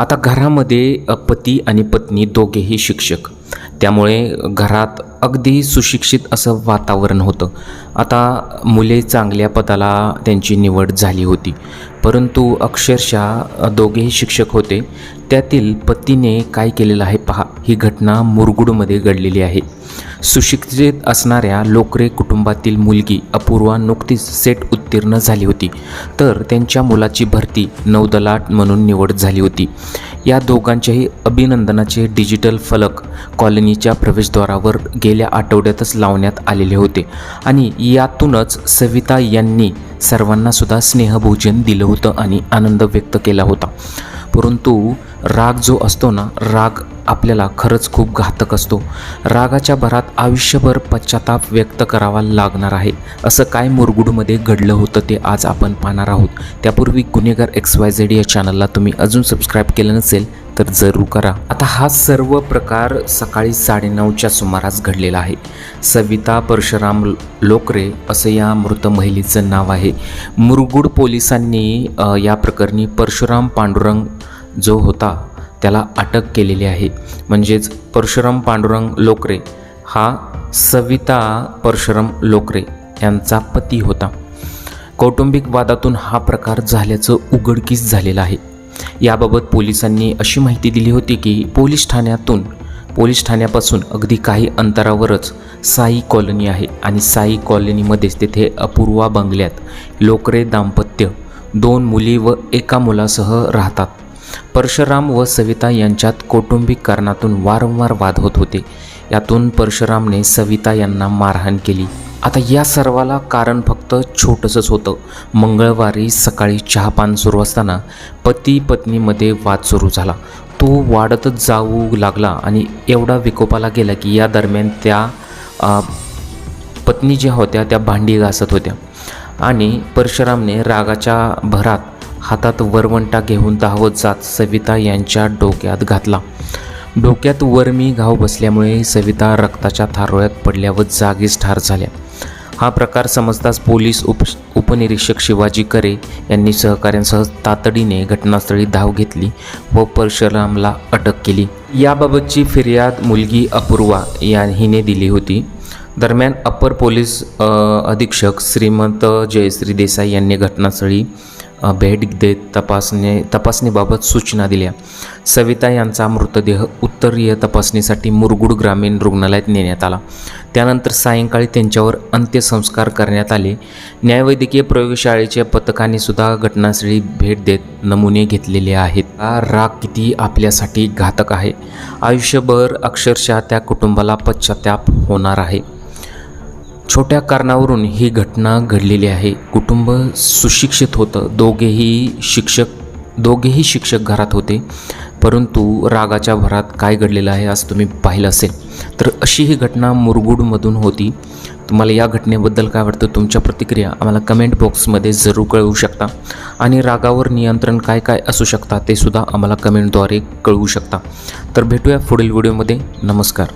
आता घरामध्ये पती आणि पत्नी दोघेही शिक्षक. त्यामुळे घरात अगदी सुशिक्षित असं वातावरण होतं. आता मुले चांगल्या पदाला त्यांची निवड झाली होती. परंतु अक्षरशः दोघेही शिक्षक होते. त्यातील पतीने काय केलेलं आहे पहा. ही घटना मुरगुडमध्ये घडलेली आहे. सुशिक्षित असणाऱ्या लोकरे कुटुंबातील मुलगी अपूर्वा नुकतीच सेट उत्तीर्ण झाली होती. तर त्यांच्या मुलाची भरती नौदलाट म्हणून निवड झाली होती. या दोघांच्याही अभिनंदनाचे डिजिटल फलक कॉलनीच्या प्रवेशद्वारावर गेल्या आठवड्यातच लावण्यात आलेले होते. आणि यातूनच सविता यांनी सर्वांना सुद्धा स्नेहभोजन दिलं होतं आणि आनंद व्यक्त केला होता. परंतु राग जो असतो ना राग आपल्याला खरंच खूप घातक असतो. रागाच्या भरात आयुष्यभर पश्चाताप व्यक्त करावा लागणार आहे. असं काय मुरगुडमध्ये घडलं होतं ते आज आपण पाहणार आहोत. त्यापूर्वी गुन्हेगार एक्स वाय झेड या चॅनलला तुम्ही अजून सबस्क्राईब केलं नसेल तर जरूर करा. आता हा सर्व प्रकार सकाळी साडेनऊच्या सुमारास घडलेला आहे. सविता परशुराम लोकरे असं या मृत महिलेचं नाव आहे. मुरगुड पोलिसांनी या प्रकरणी परशुराम पांडुरंग जो होता त्याला अटक केलेली आहे. म्हणजेच परशुराम पांडुरंग लोकरे हा सविता परशुराम लोकरे यांचा पती होता. कौटुंबिक वादातून हा प्रकार झाल्याचं उघडकीस झालेलं आहे. याबाबत पोलिसांनी अशी माहिती दिली होती की पोलीस ठाण्यातून पोलीस ठाण्यापासून अगदी काही अंतरावरच साई कॉलनी आहे आणि साई कॉलनीमध्येच तेथे अपूर्वा बंगल्यात लोकरे दाम्पत्य दोन मुली व एका मुलासह राहतात. परशुराम व सविता यांच्यात कौटुंबिक कारणातून वारंवार वाद होत होते. यातून परशुरामने सविता यांना मारहाण केली. आता या सर्वाला कारण फक्त छोटंसंच होतं. मंगळवारी सकाळी चहापान सुरू असताना पती पत्नीमध्ये वाद सुरू झाला. तो वाढतच जाऊ लागला आणि एवढा विकोपाला गेला की या दरम्यान त्या पत्नी ज्या होत्या त्या भांडी घासत होत्या. आणि परशुरामने रागाच्या भरात हातात वरवंटा घेऊन धावत जात सविता यांच्या डोक्यात घातला. डोक्यात वरमी घाव बसल्यामुळे सविता रक्ताच्या थारोळ्यात पडल्या व जागीच ठार झाल्या. हा प्रकार समजताच पोलीस उप उपनिरीक्षक शिवाजी करे यांनी सहकाऱ्यांसह तातडीने घटनास्थळी धाव घेतली व परशुरामला अटक केली. याबाबतची फिर्याद मुलगी अपूर्वा या हिने दिली होती. दरम्यान अप्पर पोलीस अधीक्षक श्रीमंत जयश्री देसाई यांनी घटनास्थळी भेट देत तपासणे तपासणीबाबत सूचना दिल्या. सविता यांचा मृतदेह उत्तरीय तपासणीसाठी मुरगुड ग्रामीण रुग्णालयात नेण्यात आला. त्यानंतर सायंकाळी त्यांच्यावर अंत्यसंस्कार करण्यात आले. न्यायवैद्यकीय प्रयोगशाळेच्या पथकाने सुद्धा घटनास्थळी भेट देत नमुने घेतलेले आहेत. हा राग किती आपल्यासाठी घातक आहे? आयुष्यभर अक्षरशः त्या कुटुंबाला पश्चाताप होणार आहे. छोट्या कारणावरून ही घटना घडलेली आहे. कुटुंब सुशिक्षित होतं. दोघेही शिक्षक दोघेही शिक्षक घरात होते. परंतु रागाच्या भरात काय घडलेलं आहे आज तुम्ही पाहिलं असेल. तर अशी ही घटना मुरगुडमधून होती. तुम्हाला या घटनेबद्दल काय वाटतं? तुमच्या प्रतिक्रिया आम्हाला कमेंट बॉक्समध्ये जरूर कळवू शकता. आणि रागावर नियंत्रण काय काय असू शकता ते सुद्धा आम्हाला कमेंटद्वारे कळवू शकता. तर भेटूया पुढील व्हिडिओमध्ये. नमस्कार.